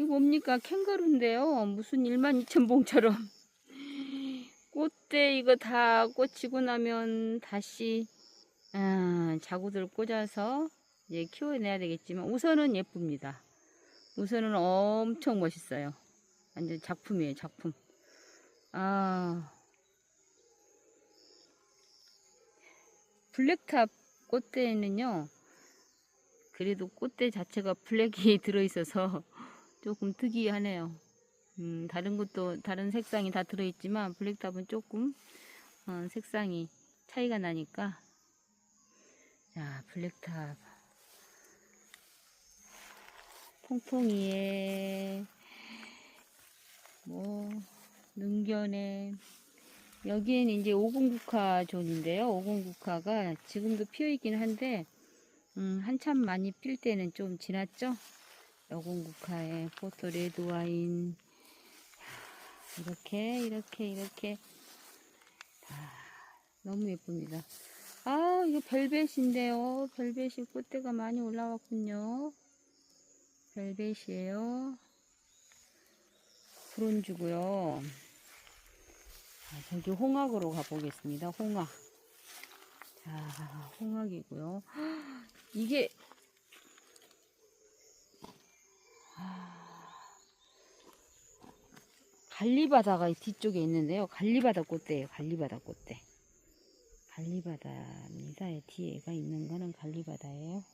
이게 뭡니까? 캥거루인데요. 무슨 1만 2천 봉처럼. 꽃대 이거 다 꽂히고 나면 다시 아, 자구들 꽂아서 이제 키워내야 되겠지만 우선은 예쁩니다. 우선은 엄청 멋있어요. 완전 작품이에요, 작품. 아, 블랙탑 꽃대는요, 그래도 꽃대 자체가 블랙이 들어있어서 조금 특이하네요. 음, 다른 것도 다른 색상이 다 들어있지만 블랙탑은 조금 어, 색상이 차이가 나니까 자 블랙탑 통통이에 뭐 능견에 여기에는 이제 오공국화 존인데요. 오공국화가 지금도 피어 있긴 한데 음, 한참 많이 필 때는 좀 지났죠. 오공국화에 포토 레드 와인 이렇게 이렇게 이렇게 아, 너무 예쁩니다. 아 이거 벨벳인데요. 벨벳이 꽃대가 많이 올라왔군요. 벨벳이에요. 브론즈고요. 자, 저기 홍학으로 가보겠습니다. 홍학. 자, 홍학이고요. 이게 갈리바다가 뒤쪽에 있는데요. 갈리바다 꽃대예요. 갈리바다 꽃대. 갈리바다입니다. 뒤에가 있는 거는 갈리바다예요.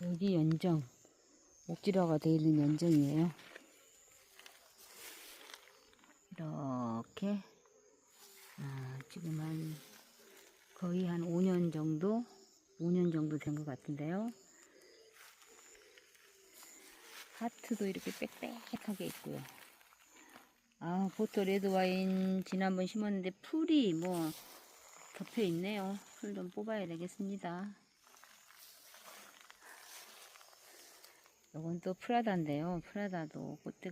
여기 연정. 옥지라가 되어 있는 연정이에요. 이렇게 아, 지금 한 거의 한 5년 정도 5년 정도 된 것 같은데요. 하트도 이렇게 빽빽하게 있고요. 아, 보토 레드 와인 지난번 심었는데 풀이 뭐 덮여 있네요. 풀 좀 뽑아야 되겠습니다. 이건 또 프라다인데요. 프라다도 꽃대